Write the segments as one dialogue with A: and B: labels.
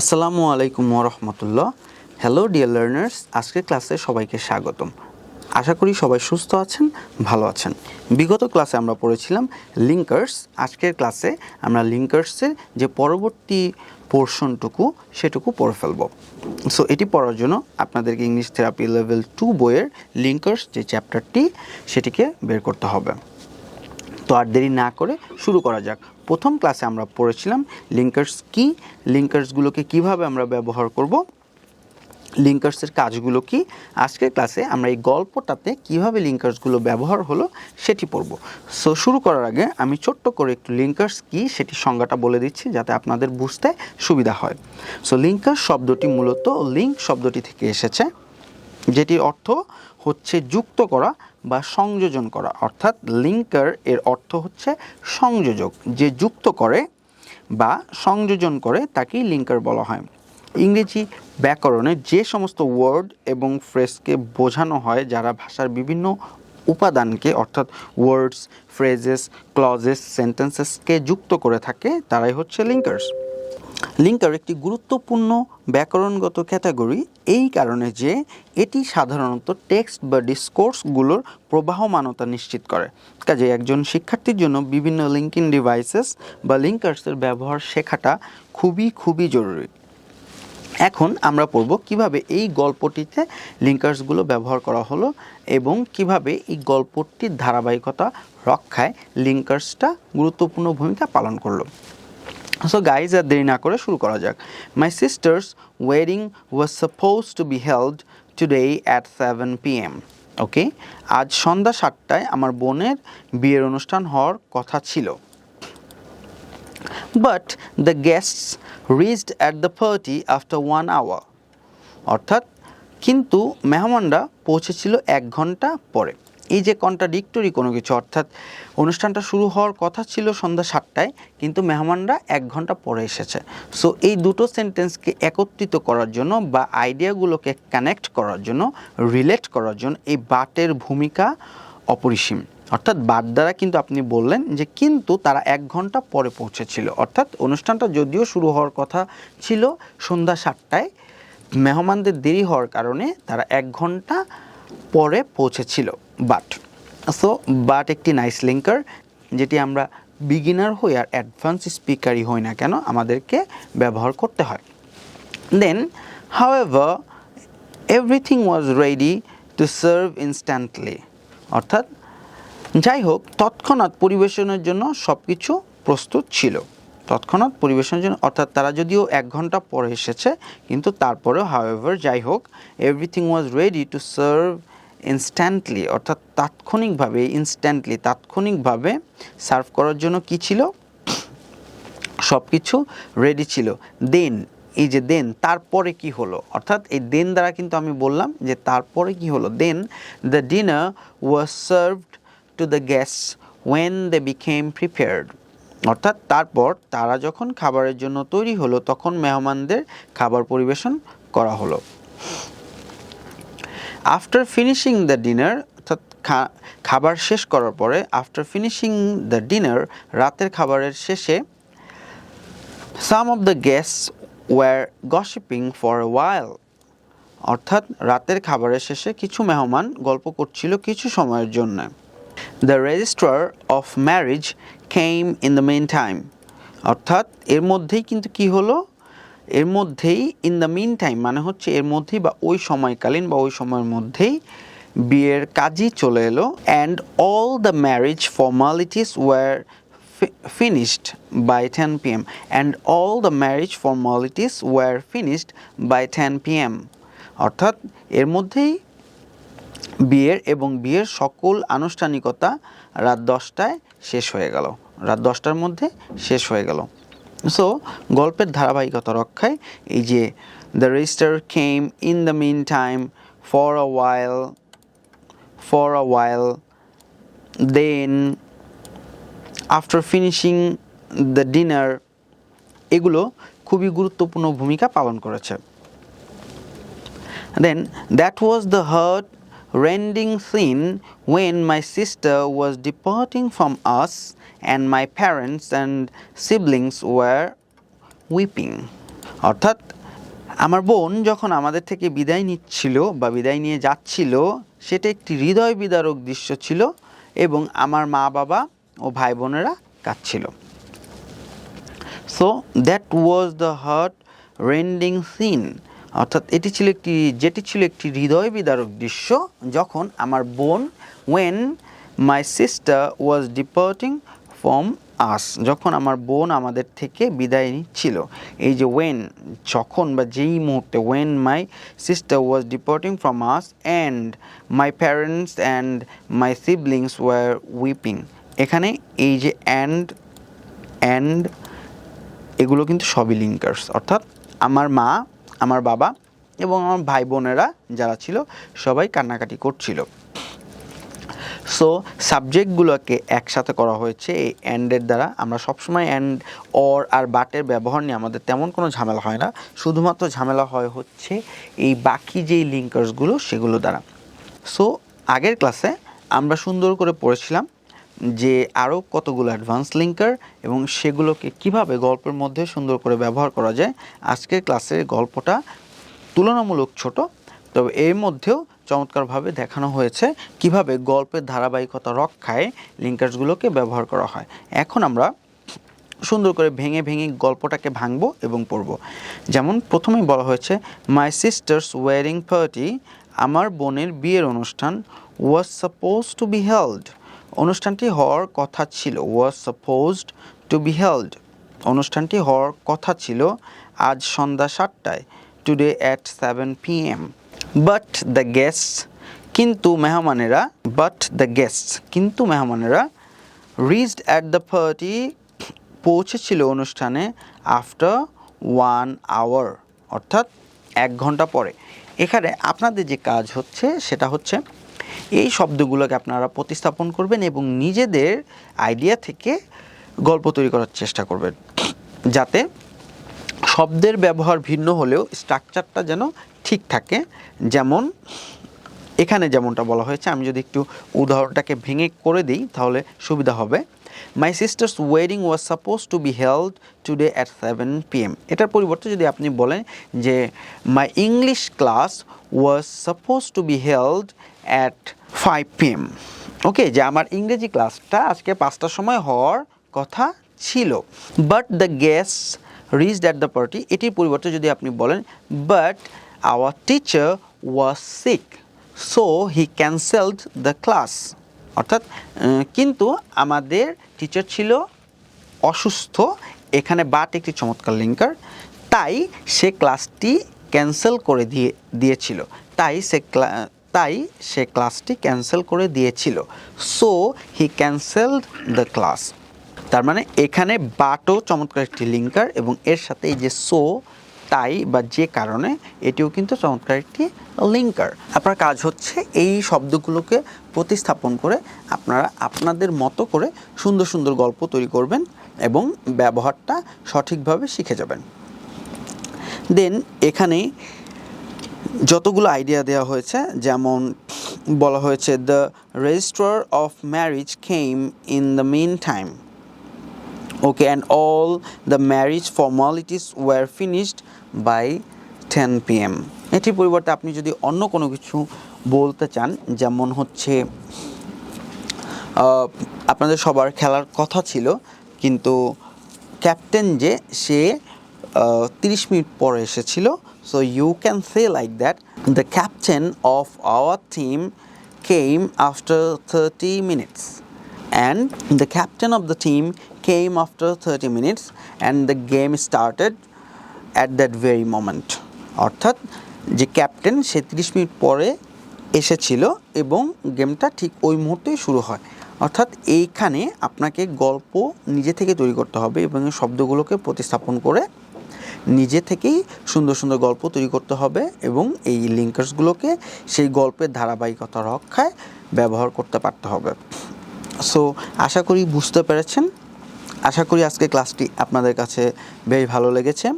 A: আসসালামু আলাইকুম রহমতুল্লাহ। Hello dear learners আজকের ক্লাসে সবাইকে স্বাগতম। আশা করি সবাই সুস্থ আছেন, ভালো আছেন। বিগত ক্লাসে আমরা পড়েছিলাম লিঙ্কার্স আজকের ক্লাসে আমরা লিঙ্কার্সের যে পরবর্তী পোর্শনটুকু সেটুকু পড়ে ফেলব। সো এটি পড়ার জন্য আপনাদেরকে ইংলিশ থেরাপি লেভেল টু বইয়ের লিঙ্কার্স যে চ্যাপ্টারটি সেটিকে বের করতে হবে। তো আর দেরি না করে শুরু করা যাক। প্রথম ক্লাসে আমরা পড়েছিলাম লিঙ্কার্স কি লিঙ্কার্সগুলোকে কীভাবে আমরা ব্যবহার করব লিঙ্কার্সের কাজগুলো কি। আজকের ক্লাসে আমরা এই গল্পটাতে কীভাবে লিঙ্কার্সগুলো ব্যবহার হলো সেটি পড়ব। সো শুরু করার আগে আমি ছোট্ট করে একটু লিঙ্কার্স কি সেটি সংজ্ঞাটা বলে দিচ্ছি যাতে আপনাদের বুঝতে সুবিধা হয়। সো লিঙ্কার্স শব্দটি মূলত লিঙ্ক শব্দটি থেকে এসেছে, যেটির অর্থ হচ্ছে যুক্ত করা বা সংযোজন করা। অর্থাৎ লিঙ্কার এর অর্থ হচ্ছে সংযোজক, যে যুক্ত করে বা সংযোজন করে তাকেই লিঙ্কার বলা হয়। ইংরেজি ব্যাকরণে যে সমস্ত ওয়ার্ড এবং ফ্রেজকে বোঝানো হয়, যারা ভাষার বিভিন্ন উপাদানকে, অর্থাৎ ওয়ার্ডস ফ্রেজেস ক্লজেস সেন্টেন্সেসকে যুক্ত করে থাকে, তারাই হচ্ছে লিঙ্কার্স লিঙ্কার একটি গুরুত্বপূর্ণ ব্যাকরণগত ক্যাটাগরি, এই কারণে যে এটি সাধারণত টেক্সট বা ডিসকোর্সগুলোর প্রবাহমানতা নিশ্চিত করে। কাজে একজন শিক্ষার্থীর জন্য বিভিন্ন লিঙ্কিং ডিভাইসেস বা লিঙ্কার্সের ব্যবহার শেখাটা খুবই খুবই জরুরি। এখন আমরা পড়ব কীভাবে এই গল্পটিতে লিঙ্কার্সগুলো ব্যবহার করা হলো এবং কীভাবে এই গল্পটির ধারাবাহিকতা রক্ষায় লিঙ্কার্সটা গুরুত্বপূর্ণ ভূমিকা পালন করল। সো গাইজ আর দেরি না করে শুরু করা যাক। My sister's wedding was suppose to be held today at seven P M okay আজ সন্ধ্যা সাতটায় আমার বোনের বিয়ের অনুষ্ঠান হওয়ার কথা ছিল। But the guests reached at the party after one hour অর্থাৎ, কিন্তু মেহমানরা পৌঁছেছিল এক ঘণ্টা পরে। এই যে কন্ট্রাডিক্টরি কোনো কিছু, অর্থাৎ অনুষ্ঠানটা শুরু হওয়ার কথা ছিল সন্ধ্যা সাতটায়, কিন্তু মেহমানরা এক ঘণ্টা পরে এসেছে। সো এই দুটো সেন্টেন্সকে একত্রিত করার জন্য বা আইডিয়াগুলোকে কানেক্ট করার জন্য রিলেট করার জন্য এই বাটের ভূমিকা অপরিসীম। অর্থাৎ বাদ দ্বারা কিন্তু আপনি বললেন যে কিন্তু তারা এক ঘণ্টা পরে পৌঁছেছিল। অর্থাৎ অনুষ্ঠানটা যদিও শুরু হওয়ার কথা ছিল সন্ধ্যা সাতটায়, মেহমানদের দেরি হওয়ার কারণে তারা এক ঘণ্টা পরে পৌঁছেছিল। বাট সো বাট একটি নাইস লিঙ্কার যেটি আমরা বিগিনার হই আর অ্যাডভান্স স্পিকারই হই না কেন, আমাদেরকে ব্যবহার করতে হয়। Then however everything was ready to serve instantly অর্থাৎ, যাই হোক, তৎক্ষণাৎ পরিবেশনের জন্য সব কিছু প্রস্তুত ছিল। তৎক্ষণাৎ পরিবেশনের জন্য, অর্থাৎ তারা যদিও এক ঘণ্টা পরে এসেছে, কিন্তু তারপরেও হাউএভার যাই হোক everything was ready to serve instantly অর্থাৎ তাৎক্ষণিকভাবে ইনস্ট্যান্টলি তাৎক্ষণিকভাবে সার্ভ করার জন্য কি ছিল? সব কিছু রেডি ছিল। দেন এই যে দেন তারপরে কি হলো? অর্থাৎ এই দেন দ্বারা কিন্তু আমি বললাম যে তারপরে কি হলো? Then the dinner was served to the guests when they became prepared অর্থাৎ তারপর তারা যখন খাবারের জন্য তৈরি হলো, তখন মেহমানদের খাবার পরিবেশন করা হলো। আফটার ফিনিশিং দ্য ডিনার অর্থাৎ খাবার শেষ করার পরে আফটার ফিনিশিং দ্য ডিনার রাতের খাবারের শেষে some of the guest were gossiping for a while অর্থাৎ রাতের খাবারের শেষে কিছু মেহমান গল্প করছিল কিছু সময়ের জন্য। The registrar of marriage came in the mean time অর্থাৎ এর মধ্যেই কিন্তু কি হলো? এর মধ্যেই ইন দ্য মিন টাইম মানে হচ্ছে এর মধ্যেই বা ওই সময়কালীন বা ওই সময়ের মধ্যেই বিয়ের কাজই চলে এলো and all the marriage formalities were finished by finished by 10 p.m. and all the marriage formalities were finished by 10 p.m. অর্থাৎ, এর মধ্যেই বিয়ের এবং বিয়ের সকল আনুষ্ঠানিকতা রাত দশটায় শেষ হয়ে গেল রাত দশটার মধ্যে শেষ হয়ে গেল সো গল্পের ধারাবাহিকতা রক্ষায় এই যে the register came in the mean time for a while for a while then after finishing the dinner এগুলো খুবই গুরুত্বপূর্ণ ভূমিকা পালন করেছে। Then that was the heart rending scene when my sister was departing from us and my parents and siblings were weeping. অর্থাৎ আমার বোন যখন আমাদের থেকে বিদায় নিচ্ছিল বা বিদায় নিয়ে যাচ্ছিল, সেটা একটি হৃদয় বিদারক দৃশ্য ছিল এবং আমার মা বাবা ও ভাই বোনেরা কাঁদছিল। So that was the heart rending scene অর্থাৎ এটি ছিল একটি, যেটি ছিল একটি হৃদয় বিদারক দৃশ্য যখন আমার বোন when my sister was departing from us যখন আমার বোন আমাদের থেকে বিদায় নিচ্ছিল। এই যে ওয়েন যখন বা যেই মুহূর্তে when my sister was departing from us and my parents and my siblings were weeping এখানে এই যে অ্যান্ড অ্যান্ড এগুলো কিন্তু সবই লিঙ্কার্স অর্থাৎ আমার মা, আমার বাবা এবং আমার ভাই বোনেরা যারা ছিল, সবাই কান্নাকাটি করছিল। সো সাবজেক্টগুলোকে একসাথে করা হয়েছে, এই অ্যান্ডের দ্বারা। আমরা সবসময় অ্যান্ড অর আর বাটের ব্যবহার নিয়ে আমাদের তেমন কোনো ঝামেলা হয় না। শুধুমাত্র ঝামেলা হয় হচ্ছে এই বাকি যেই লিঙ্কার্সগুলো সেগুলো দ্বারা। সো আগের ক্লাসে আমরা সুন্দর করে পড়েছিলাম যে আরও কতগুলো অ্যাডভান্স লিঙ্কার এবং সেগুলোকে কীভাবে গল্পের মধ্যে সুন্দর করে ব্যবহার করা যায়। আজকের ক্লাসের গল্পটা তুলনামূলক ছোট তবে এর মধ্যেও চমৎকারভাবে দেখানো হয়েছে কীভাবে গল্পের ধারাবাহিকতা রক্ষায় লিঙ্কার্সগুলোকে ব্যবহার করা হয়। এখন আমরা সুন্দর করে ভেঙে ভেঙে গল্পটাকে ভাঙবো এবং পড়ব। যেমন প্রথমেই বলা হয়েছে মাই সিস্টার্স ওয়ারিং পার্টি আমার বোনের বিয়ের অনুষ্ঠান was suppose to be held অনুষ্ঠানটি হওয়ার কথা ছিল was supposed to be held অনুষ্ঠানটি হওয়ার কথা ছিল আজ সন্ধ্যা সাতটায় today at seven P M but the guest কিন্তু মেহমানেরা বাট দ্য গেস্ট কিন্তু মেহমানেরা রিচড অ্যাট দ্য পার্টি পৌঁছেছিল অনুষ্ঠানে আফটার ওয়ান আওয়ার অর্থাৎ এক ঘণ্টা পরে। এখানে আপনাদের যে কাজ হচ্ছে, সেটা হচ্ছে এই শব্দগুলোকে আপনারা প্রতিস্থাপন করবেন এবং নিজেদের আইডিয়া থেকে গল্প তৈরি করার চেষ্টা করবেন। যাতে শব্দের ব্যবহার ভিন্ন হলেও স্ট্রাকচারটা যেন ঠিক থাকে। যেমন, এখানে যেমনটা বলা হয়েছে, আমি যদি একটু উদাহরণটাকে ভেঙে করে দিই, তাহলে সুবিধা হবে। My sister's wedding was suppose to be held today at seven P M এটার পরিবর্তে যদি আপনি বলেন যে my English class was suppose to be held at five P M okay যে আমার ইংরেজি ক্লাসটা আজকে পাঁচটার সময় হওয়ার কথা ছিল। But the guest reached at the party এটির পরিবর্তে যদি আপনি বলেন but our teacher was sick so he cancelled the class অর্থাৎ কিন্তু আমাদের টিচার ছিল অসুস্থ, এখানে বাট একটি চমৎকার লিঙ্কার তাই সে ক্লাসটি ক্যান্সেল করে দিয়ে, দিয়েছিল। তাই সে ক্লা- তাই সে ক্লাসটি ক্যান্সেল করে দিয়েছিল। So he cancelled the class তার মানে এখানে বাটও চমৎকার একটি লিঙ্কার এবং এর সাথে এই যে সো, তাই বা যে কারণে এটিও কিন্তু চমৎকার একটি লিঙ্কার। আপনার কাজ হচ্ছে এই শব্দগুলোকে প্রতিস্থাপন করে আপনারা আপনাদের মতো করে সুন্দর সুন্দর গল্প তৈরি করবেন এবং ব্যবহারটা সঠিকভাবে শিখে যাবেন। দেন এখানে যতগুলো আইডিয়া দেওয়া হয়েছে, যেমন বলা হয়েছে the registrar of marriage came in the mean time okay, and all the marriage formalities were finished by 10 pm এটির পরিবর্তে আপনি যদি অন্য কোনো কিছু বলতে চান, যেমন হচ্ছে আপনাদের সবার খেলার কথা ছিল, কিন্তু ক্যাপ্টেন যে, সে তিরিশ মিনিট পরে এসেছিল। So you can say like that the captain of our team came after thirty minutes and the captain of the team came after 30 minutes and the game started at that very moment. অর্থাৎ যে captain সে তিরিশ minute পরে এসেছিল এবং গেমটা ঠিক ওই মুহূর্তেই শুরু হয়। অর্থাৎ এইখানে আপনাকে গল্প নিজে থেকে তৈরি করতে হবে এবং শব্দগুলোকে প্রতিস্থাপন করে নিজে থেকেই সুন্দর সুন্দর গল্প তৈরি করতে হবে এবং এই লিঙ্কার্সগুলোকে সেই গল্পের ধারাবাহিকতা রক্ষায় ব্যবহার করতে পারতে হবে। সো আশা করি বুঝতে পেরেছেন। আশা করি আজকে ক্লাসটি আপনাদের কাছে বেশ ভালো লেগেছে।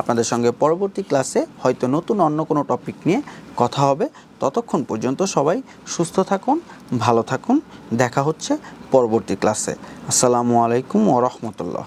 A: আপনাদের সঙ্গে পরবর্তী ক্লাসে হয়তো নতুন অন্য কোনো টপিক নিয়ে কথা হবে। ততক্ষণ পর্যন্ত সবাই সুস্থ থাকুন, ভালো থাকুন। দেখা হচ্ছে পরবর্তী ক্লাসে। আসসালামু আলাইকুম ও রহমতুল্লাহ।